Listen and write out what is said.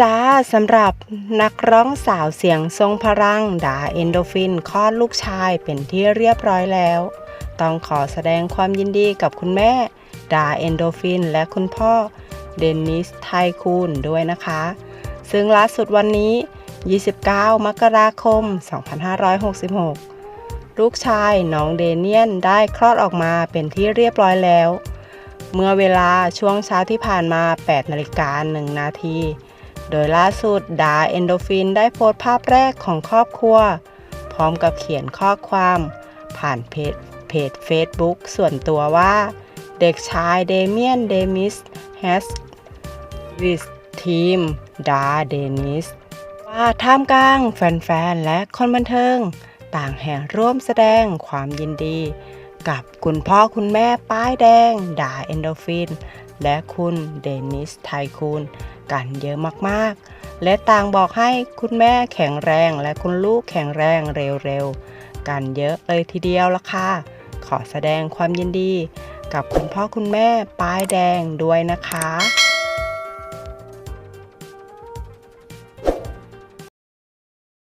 จ้าสำหรับนักร้องสาวเสียงทรงพลังดาเอนโดฟินคลอดลูกชายเป็นที่เรียบร้อยแล้ว ต้องขอแสดงความยินดีกับคุณแม่ดาเอนโดฟินและคุณพ่อเดนนิสไทคูนด้วยนะคะ ซึ่งล่าสุดวันนี้ 29 มกราคม 2566 ลูกชายน้องเดเนียนได้คลอดออกมาเป็นที่เรียบร้อยแล้ว เมื่อเวลาช่วงเช้าที่ผ่านมา 8 นาฬิกา 1 นาที โดยล่าสุดดาเอนโดฟินได้โพสต์ภาพแรกของครอบครัว พร้อมกับเขียนข้อความ ผ่านเพจเพจ Facebook ส่วนตัวว่า เด็กชายเดเมียนเดมิส has with team ดาเดนิสว่าท่ามกลางแฟนๆ และคนบันเทิง ต่างแห่ร่วมแสดงความยินดี กับคุณพ่อคุณแม่ป้ายแดง ดาเอนโดฟิน และคุณเดนิสไทคูนกันเยอะมากๆ และต่างบอกให้คุณแม่แข็งแรงและคุณลูกแข็งแรงเร็วๆ กันเยอะเลยทีเดียวละค่ะ ขอแสดงความยินดี กับคุณพ่อคุณแม่ป้ายแดงด้วยนะคะ